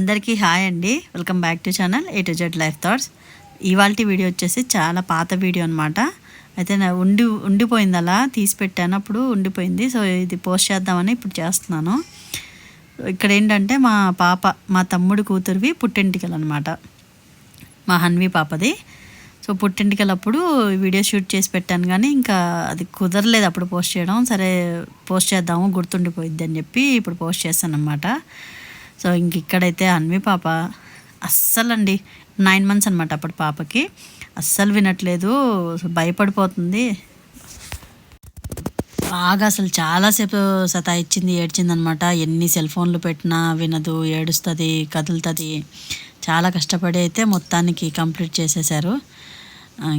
అందరికీ హాయ్ అండి. Welcome back to channel A to Z life thoughts ఇవాళ video వచ్చేసి చాలా పాత వీడియో అనమాట అయితే నా ఉండి ఉండిపోయింది అలా తీసి పెట్టాను. అప్పుడు ఉండిపోయింది. సో ఇది పోస్ట్ చేద్దామని ఇప్పుడు చేస్తున్నాను. ఇక్కడ ఏంటంటే మా పాప మా తమ్ముడు కూతురివి పుట్టింటికలు అనమాట మా హన్వి పాపది. సో పుట్టింటికలప్పుడు వీడియో షూట్ చేసి పెట్టాను కానీ ఇంకా అది కుదరలేదు అప్పుడు పోస్ట్ చేయడం. సరే పోస్ట్ చేద్దాము గుర్తుండిపోయిద్ది అని చెప్పి ఇప్పుడు పోస్ట్ చేస్తాను అనమాట సో ఇంక ఇక్కడైతే అన్వి పాప అస్సలండి నైన్ మంత్స్ అనమాట అప్పుడు పాపకి. అస్సలు వినట్లేదు భయపడిపోతుంది. బాగా అసలు చాలాసేపు సతాయిచ్చింది ఏడ్చింది అనమాట ఎన్ని సెల్ ఫోన్లు పెట్టినా వినదు ఏడుస్తుంది కదులుతుంది. చాలా కష్టపడి అయితే మొత్తానికి కంప్లీట్ చేసేసారు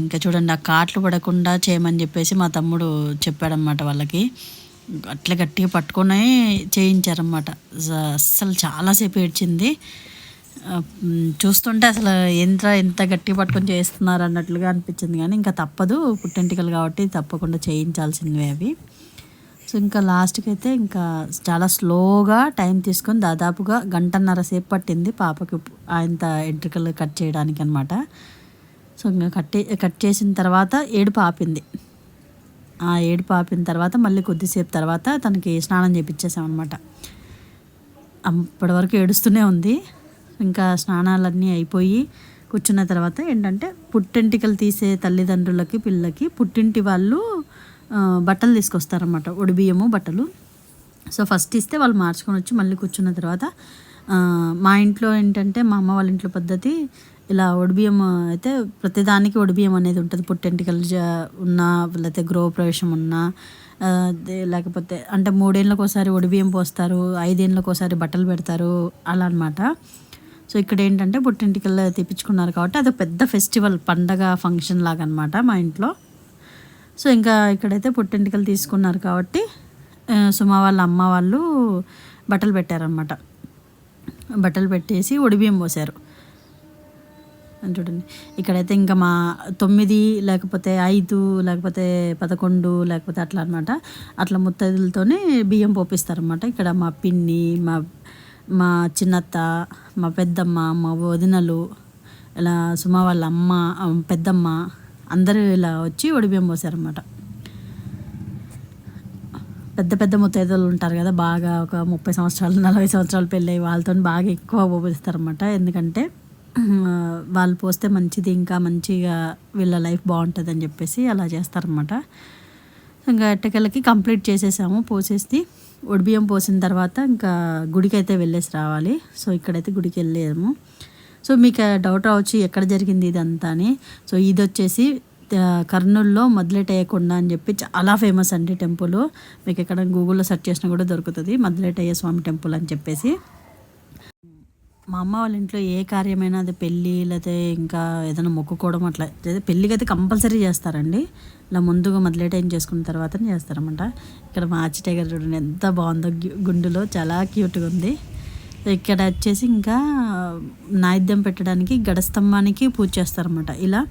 ఇంకా చూడండి ఆ కాట్లు పడకుండా చేయమని చెప్పేసి మా తమ్ముడు చెప్పాడనమాట వాళ్ళకి. అట్లా గట్టిగా పట్టుకునే చేయించారనమాట అస్సలు చాలాసేపు ఏడ్చింది. చూస్తుంటే అసలు ఎంత ఎంత గట్టి పట్టుకొని చేస్తున్నారు అన్నట్లుగా అనిపించింది కానీ ఇంకా తప్పదు. పుట్టెంటికలు కాబట్టి తప్పకుండా చేయించాల్సినవి అవి. సో ఇంకా లాస్ట్కి అయితే ఇంకా చాలా స్లోగా టైం తీసుకొని దాదాపుగా గంటన్నర సేపు పట్టింది పాపకి ఆయంత ఎంట్రికలు కట్ చేయడానికి అనమాట సో ఇంకా కట్ కట్ చేసిన తర్వాత ఏడుపు ఆపింది. ఆ ఏడుపు ఆపిన తర్వాత మళ్ళీ కొద్దిసేపు తర్వాత తనకి స్నానం చేపించేసామన్నమాట అప్పటి వరకు ఏడుస్తూనే ఉంది. ఇంకా స్నానాలన్నీ అయిపోయి కూర్చున్న తర్వాత ఏంటంటే పుట్టెంటికలు తీసే తల్లిదండ్రులకి పిల్లలకి పుట్టింటి వాళ్ళు బట్టలు తీసుకొస్తారన్నమాట. బియ్యము బట్టలు. సో ఫస్ట్ ఇస్తే వాళ్ళు మార్చుకొని వచ్చి మళ్ళీ కూర్చున్న తర్వాత మా ఇంట్లో ఏంటంటే మా అమ్మ వాళ్ళ ఇంట్లో పద్ధతి ఇలా ఒడిబియ్యం అయితే ప్రతిదానికి ఒడిబియ్యం అనేది ఉంటుంది. పుట్టెంటికలు ఉన్నా లేకపోతే గృహప్రవేశం ఉన్నా లేకపోతే అంటే మూడేళ్ళకి ఒకసారి ఒడిబియ్యం పోస్తారు ఐదేళ్ళకి ఒకసారి బట్టలు పెడతారు అలా అనమాట సో ఇక్కడ ఏంటంటే పుట్టింటికల్లో తెప్పించుకున్నారు కాబట్టి అది పెద్ద ఫెస్టివల్ పండగ ఫంక్షన్ లాగా అనమాట మా ఇంట్లో. సో ఇంకా ఇక్కడైతే పుట్టింటికలు తీసుకున్నారు కాబట్టి సుమ వాళ్ళ అమ్మ వాళ్ళు బట్టలు పెట్టారనమాట బట్టలు పెట్టేసి ఒడిబియ్యం పోసారు అని చూడండి. ఇక్కడైతే ఇంకా మా తొమ్మిది లేకపోతే ఐదు లేకపోతే పదకొండు లేకపోతే అట్లా అనమాట అట్లా ముత్తైదులతోనే బియ్యం పోపిస్తారనమాట ఇక్కడ మా పిన్ని మా మా చిన్నత్త మా పెద్దమ్మ మా వదినలు ఇలా సుమ వాళ్ళ అమ్మ పెద్దమ్మ అందరూ ఇలా వచ్చి ఒడిబియ్యం పోసారనమాట పెద్ద పెద్ద ముత్తైదులు ఉంటారు కదా బాగా ఒక ముప్పై సంవత్సరాలు నలభై సంవత్సరాలు పెళ్ళి వాళ్ళతో బాగా ఎక్కువ పోపిస్తారనమాట ఎందుకంటే వాళ్ళు పోస్తే మంచిది ఇంకా మంచిగా వీళ్ళ లైఫ్ బాగుంటుంది అని చెప్పేసి అలా చేస్తారనమాట ఇంకా ఎట్టకెళ్ళకి కంప్లీట్ చేసేసాము పోసేసి ఒడిబియ్యం పోసిన తర్వాత ఇంకా గుడికి అయితే వెళ్ళేసి రావాలి. సో ఇక్కడైతే గుడికి వెళ్ళాము. సో మీకు డౌట్ రావచ్చు ఎక్కడ జరిగింది ఇదంతా అని. సో ఇది వచ్చేసి కర్నూలులో మొదలెటయ్యకొండ అని చెప్పి చాలా ఫేమస్ అండి టెంపుల్. మీకు ఎక్కడ గూగుల్లో సెర్చ్ చేసినా కూడా దొరుకుతుంది మొదలెటయ్య స్వామి టెంపుల్ అని చెప్పేసి. మా అమ్మ వాళ్ళ ఇంట్లో ఏ కార్యమైనా అది పెళ్ళి లేకపోతే ఇంకా ఏదైనా మొక్కుకోవడం అట్లా పెళ్ళికి అయితే కంపల్సరీ చేస్తారండి. ఇలా ముందుగా మొదలెటైన్ చేసుకున్న తర్వాత చేస్తారన్నమాట. ఇక్కడ మా ఆచి టైగర్ చూడండి ఎంత బాగుందో గుండులో చాలా క్యూట్గా ఉంది. ఇక్కడ వచ్చేసి ఇంకా నైద్యం పెట్టడానికి గడస్తంభానికి పూజ చేస్తారన్నమాట. ఇలా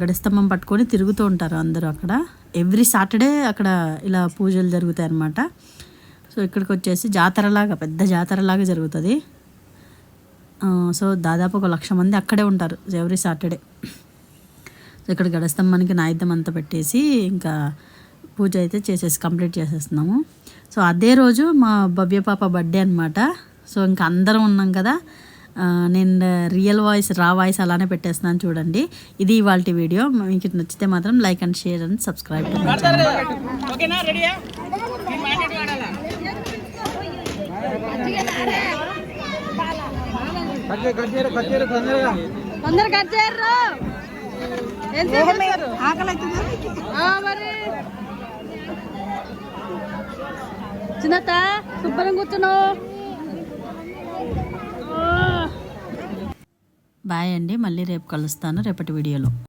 గడస్తంభం పట్టుకొని తిరుగుతూ ఉంటారు అందరూ అక్కడ. ఎవ్రీ సాటర్డే అక్కడ ఇలా పూజలు జరుగుతాయి అన్నమాట సో ఇక్కడికి వచ్చేసి జాతరలాగా పెద్ద జాతరలాగా జరుగుతుంది. సో దాదాపు ఒక లక్ష మంది అక్కడే ఉంటారు ఎవ్రీ సాటర్డే. సో ఇక్కడ గడస్తంభానికి నాయుధం అంతా పెట్టేసి ఇంకా పూజ అయితే చేసేసి కంప్లీట్ చేసేస్తున్నాము. సో అదే రోజు మా భవ్య పాప బర్త్డే అనమాట సో ఇంకా అందరం ఉన్నాం కదా. నేను రియల్ వాయిస్ రా వాయిస్ అలానే పెట్టేస్తున్నాను చూడండి. ఇది ఇవాళ వీడియో. మీకు నచ్చితే మాత్రం like and share and subscribe. తొందర కట్ చేయరు చిన్నత శుభ్రం కూర్చున్నావు. బాయ్ అండి మళ్ళీ రేపు కలుస్తాను రేపటి వీడియోలో.